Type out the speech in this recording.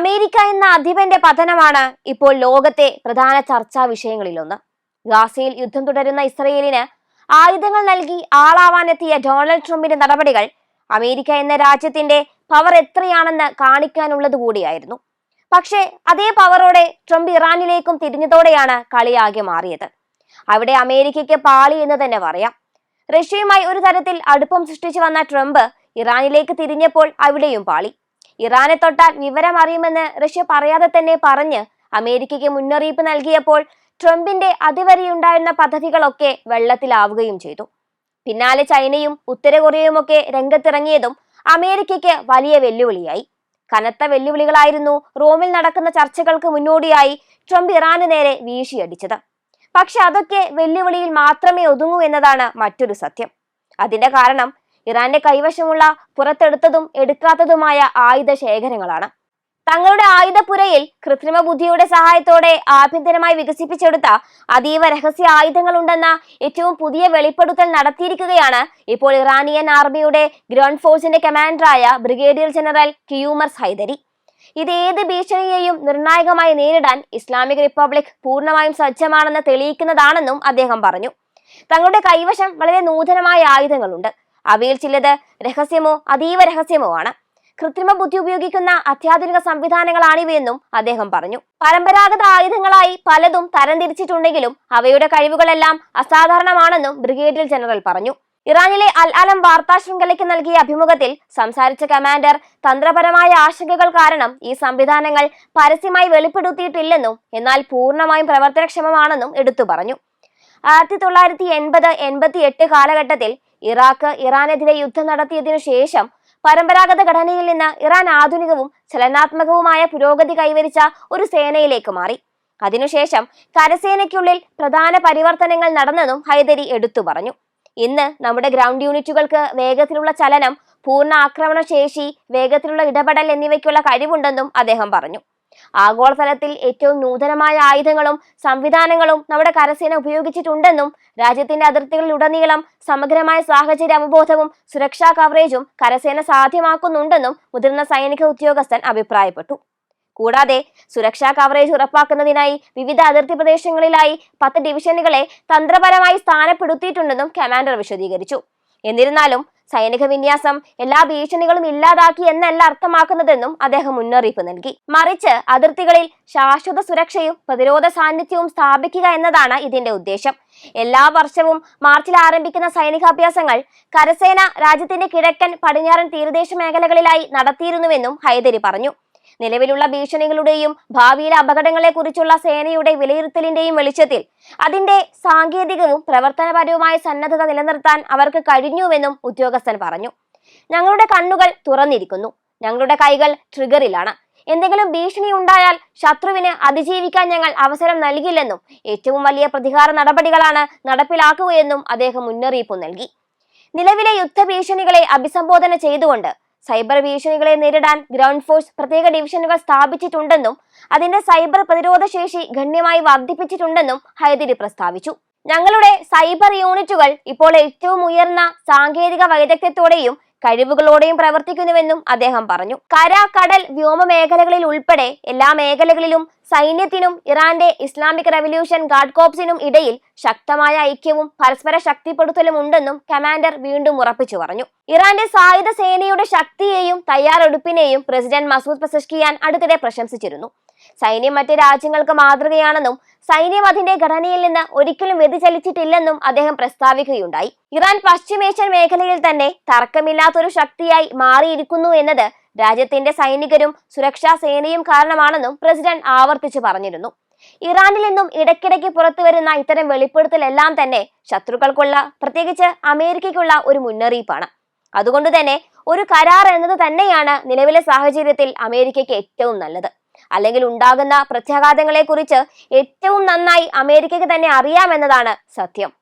America എന്ന അധിപന്റെ പതനമാണ് ഇപ്പോൾ ലോകത്തെ പ്രധാന ചർച്ചാ വിഷയങ്ങളിലൊന്ന്. ഗാസയിൽ യുദ്ധം തുടരുന്ന ഇസ്രയേലിന് ആയുധങ്ങൾ നൽകി ആളാവാനെത്തിയ ഡൊണാൾഡ് ട്രംപിന്റെ നടപടികൾ അമേരിക്ക എന്ന രാജ്യത്തിന്റെ പവർ എത്രയാണെന്ന് കാണിക്കാനുള്ളത് കൂടിയായിരുന്നു. പക്ഷേ അതേ പവറോടെ ട്രംപ് ഇറാനിലേക്കും തിരിഞ്ഞതോടെയാണ് കളിയാകെ മാറിയത്. അവിടെ അമേരിക്കയ്ക്ക് പാളി എന്ന് തന്നെ പറയാം. റഷ്യയുമായി ഒരു തരത്തിൽ അടുപ്പം സൃഷ്ടിച്ചു വന്ന ട്രംപ് ഇറാനിലേക്ക് തിരിഞ്ഞപ്പോൾ അവിടെയും പാളി. ഇറാനെ തൊട്ടാൽ വിവരം അറിയുമെന്ന് റഷ്യ പറയാതെ തന്നെ പറഞ്ഞ് അമേരിക്കയ്ക്ക് മുന്നറിയിപ്പ് നൽകിയപ്പോൾ ട്രംപിന്റെ അതിവരെയുണ്ടായിരുന്ന പദ്ധതികളൊക്കെ വെള്ളത്തിലാവുകയും ചെയ്തു. പിന്നാലെ ചൈനയും ഉത്തര കൊറിയയുമൊക്കെ രംഗത്തിറങ്ങിയതും അമേരിക്കയ്ക്ക് വലിയ വെല്ലുവിളിയായി. കനത്ത വെല്ലുവിളികളായിരുന്നു റോമിൽ നടക്കുന്ന ചർച്ചകൾക്ക് മുന്നോടിയായി ട്രംപ് ഇറാന് നേരെ വീശിയടിച്ചത്. പക്ഷെ അതൊക്കെ വെല്ലുവിളിയിൽ മാത്രമേ ഒതുങ്ങൂ എന്നതാണ് മറ്റൊരു സത്യം. അതിന്റെ കാരണം ഇറാന്റെ കൈവശമുള്ള പുറത്തെടുത്തതും എടുക്കാത്തതുമായ ആയുധ ശേഖരങ്ങളാണ്. തങ്ങളുടെ ആയുധപ്പുരയിൽ കൃത്രിമ ബുദ്ധിയുടെ സഹായത്തോടെ ആഭ്യന്തരമായി വികസിപ്പിച്ചെടുത്ത അതീവ രഹസ്യ ആയുധങ്ങളുണ്ടെന്ന ഏറ്റവും പുതിയ വെളിപ്പെടുത്തൽ നടത്തിയിരിക്കുകയാണ് ഇപ്പോൾ ഇറാനിയൻ ആർമിയുടെ ഗ്രൗണ്ട് ഫോഴ്സിന്റെ കമാൻഡറായ ബ്രിഗേഡിയർ ജനറൽ കിയൂമർസ് ഹൈദരി. ഇത് ഏത് ഭീഷണിയെയും നിർണായകമായി നേരിടാൻ ഇസ്ലാമിക് റിപ്പബ്ലിക് പൂർണമായും സജ്ജമാണെന്ന് തെളിയിക്കുന്നതാണെന്നും അദ്ദേഹം പറഞ്ഞു. തങ്ങളുടെ കൈവശം വളരെ നൂതനമായ ആയുധങ്ങളുണ്ട്. അവയിൽ ചിലത് രഹസ്യമോ അതീവ രഹസ്യമോ ആണ്. കൃത്രിമ ബുദ്ധി ഉപയോഗിക്കുന്ന അത്യാധുനിക സംവിധാനങ്ങളാണിവയെന്നും അദ്ദേഹം പറഞ്ഞു. പരമ്പരാഗത ആയുധങ്ങളായി പലതും തരംതിരിച്ചിട്ടുണ്ടെങ്കിലും അവയുടെ കഴിവുകളെല്ലാം അസാധാരണമാണെന്നും ബ്രിഗേഡിയർ ജനറൽ പറഞ്ഞു. ഇറാനിലെ അൽ അലം വാർത്താ ശൃംഖലയ്ക്ക് നൽകിയ അഭിമുഖത്തിൽ സംസാരിച്ച കമാൻഡർ തന്ത്രപരമായ ആശങ്കകൾ കാരണം ഈ സംവിധാനങ്ങൾ പരസ്യമായി വെളിപ്പെടുത്തിയിട്ടില്ലെന്നും എന്നാൽ പൂർണമായും പ്രവർത്തനക്ഷമമാണെന്നും എടുത്തു പറഞ്ഞു. ആയിരത്തി തൊള്ളായിരത്തി എൺപത് എൺപത്തി എട്ട് കാലഘട്ടത്തിൽ ഇറാഖ് ഇറാനെതിരെ യുദ്ധം നടത്തിയതിനു ശേഷം പരമ്പരാഗത ഘടനയിൽ നിന്ന് ഇറാൻ ആധുനികവും ചലനാത്മകവുമായ പുരോഗതി കൈവരിച്ച ഒരു സേനയിലേക്ക് മാറി. അതിനുശേഷം കരസേനയ്ക്കുള്ളിൽ പ്രധാന പരിവർത്തനങ്ങൾ നടന്നതും ഹൈദരി എടുത്തു പറഞ്ഞു. ഇന്ന് നമ്മുടെ ഗ്രൗണ്ട് യൂണിറ്റുകൾക്ക് വേഗത്തിലുള്ള ചലനം പൂർണ ആക്രമണ ശേഷി വേഗത്തിലുള്ള ഇടപെടൽ എന്നിവയ്ക്കുള്ള കഴിവുണ്ടെന്നും അദ്ദേഹം പറഞ്ഞു. ആഗോളതലത്തിൽ ഏറ്റവും നൂതനമായ ആയുധങ്ങളും സംവിധാനങ്ങളും നമ്മുടെ കരസേന ഉപയോഗിച്ചിട്ടുണ്ടെന്നും രാജ്യത്തിന്റെ അതിർത്തികളിലുടനീളം സമഗ്രമായ സാഹചര്യ അവബോധവും സുരക്ഷാ കവറേജും കരസേന സാധ്യമാക്കുന്നുണ്ടെന്നും മുതിർന്ന സൈനിക ഉദ്യോഗസ്ഥൻ അഭിപ്രായപ്പെട്ടു. കൂടാതെ സുരക്ഷാ കവറേജ് ഉറപ്പാക്കുന്നതിനായി വിവിധ അതിർത്തി പ്രദേശങ്ങളിലായി പത്ത് ഡിവിഷനുകളെ തന്ത്രപരമായി സ്ഥാനപ്പെടുത്തിയിട്ടുണ്ടെന്നും കമാൻഡർ വിശദീകരിച്ചു. എന്നിരുന്നാലും സൈനിക വിന്യാസം എല്ലാ ഭീഷണികളും ഇല്ലാതാക്കി എന്നല്ല അർത്ഥമാക്കുന്നതെന്നും അദ്ദേഹം മുന്നറിയിപ്പ് നൽകി. മറിച്ച് അതിർത്തികളിൽ ശാശ്വത സുരക്ഷയും പ്രതിരോധ സാന്നിധ്യവും സ്ഥാപിക്കുക എന്നതാണ് ഇതിന്റെ ഉദ്ദേശം. എല്ലാ വർഷവും മാർച്ചിൽ ആരംഭിക്കുന്ന സൈനികാഭ്യാസങ്ങൾ കരസേന രാജ്യത്തിന്റെ കിഴക്കൻ പടിഞ്ഞാറൻ തീരദേശ മേഖലകളിലായി നടത്തിയിരുന്നുവെന്നും ഹൈദരി പറഞ്ഞു. നിലവിലുള്ള ഭീഷണികളുടെയും ഭാവിയിലെ അപകടങ്ങളെക്കുറിച്ചുള്ള സേനയുടെ വിലയിരുത്തലിന്റെയും വെളിച്ചത്തിൽ അതിന്റെ സാങ്കേതികവും പ്രവർത്തനപരവുമായ സന്നദ്ധത നിലനിർത്താൻ അവർക്ക് കഴിഞ്ഞുവെന്നും ഉദ്യോഗസ്ഥൻ പറഞ്ഞു. ഞങ്ങളുടെ കണ്ണുകൾ തുറന്നിരിക്കുന്നു. ഞങ്ങളുടെ കൈകൾ ട്രിഗറിലാണ്. എന്തെങ്കിലും ഭീഷണി ഉണ്ടായാൽ ശത്രുവിന് അതിജീവിക്കാൻ ഞങ്ങൾ അവസരം നൽകില്ലെന്നും ഏറ്റവും വലിയ പ്രതികാര നടപടികളാണ് നടപ്പിലാക്കുകയെന്നും അദ്ദേഹം മുന്നറിയിപ്പ് നൽകി. നിലവിലെ യുദ്ധഭീഷണികളെ അഭിസംബോധന ചെയ്തുകൊണ്ട് സൈബർ ഭീഷണികളെ നേരിടാൻ ഗ്രൗണ്ട് ഫോഴ്സ് പ്രത്യേക ഡിവിഷനുകൾ സ്ഥാപിച്ചിട്ടുണ്ടെന്നും അതിന്റെ സൈബർ പ്രതിരോധ ശേഷി ഗണ്യമായി വർദ്ധിപ്പിച്ചിട്ടുണ്ടെന്നും ഹൈദരി പ്രസ്താവിച്ചു. ഞങ്ങളുടെ സൈബർ യൂണിറ്റുകൾ ഇപ്പോൾ ഏറ്റവും ഉയർന്ന സാങ്കേതിക വൈദഗ്ധ്യത്തോടെയും കഴിവുകളോടെയും പ്രവർത്തിക്കുന്നുവെന്നും അദ്ദേഹം പറഞ്ഞു. കര കടൽ വ്യോമ മേഖലകളിൽ ഉൾപ്പെടെ എല്ലാ മേഖലകളിലും സൈന്യത്തിനും ഇറാന്റെ ഇസ്ലാമിക് റവല്യൂഷൻ ഗാർഡ് കോപ്സിനും ഇടയിൽ ശക്തമായ ഐക്യവും പരസ്പര ശക്തിപ്പെടുത്തലും ഉണ്ടെന്നും കമാൻഡർ വീണ്ടും ഉറപ്പിച്ചു പറഞ്ഞു. ഇറാന്റെ സായുധ സേനയുടെ ശക്തിയെയും തയ്യാറെടുപ്പിനെയും പ്രസിഡന്റ് മസൂദ് പെസഷ്കിയാൻ അടുത്തിടെ പ്രശംസിച്ചിരുന്നു. സൈന്യം മറ്റു രാജ്യങ്ങൾക്ക് മാതൃകയാണെന്നും സൈന്യം അതിന്റെ ഘടനയിൽ നിന്ന് ഒരിക്കലും വ്യതിചലിച്ചിട്ടില്ലെന്നും അദ്ദേഹം പ്രസ്താവിക്കുകയുണ്ടായി. ഇറാൻ പശ്ചിമേഷ്യൻ മേഖലയിൽ തന്നെ തർക്കമില്ലാത്തൊരു ശക്തിയായി മാറിയിരിക്കുന്നു എന്നത് രാജ്യത്തിന്റെ സൈനികരും സുരക്ഷാ സേനയും കാരണമാണെന്നും പ്രസിഡന്റ് ആവർത്തിച്ചു പറഞ്ഞിരുന്നു. ഇറാനിൽ നിന്നും ഇടയ്ക്കിടയ്ക്ക് പുറത്തുവരുന്ന ഇത്തരം വെളിപ്പെടുത്തലെല്ലാം തന്നെ ശത്രുക്കൾക്കുള്ള പ്രത്യേകിച്ച് അമേരിക്കയ്ക്കുള്ള ഒരു മുന്നറിയിപ്പാണ്. അതുകൊണ്ട് തന്നെ ഒരു കരാർ എന്നത് തന്നെയാണ് നിലവിലെ സാഹചര്യത്തിൽ അമേരിക്കയ്ക്ക് ഏറ്റവും നല്ലത്. അല്ലെങ്കിൽ ഉണ്ടാകുന്ന പ്രത്യാഘാതങ്ങളെക്കുറിച്ച് ഏറ്റവും നന്നായി അമേരിക്കയ്ക്ക് തന്നെ അറിയാമെന്നതാണ് സത്യം.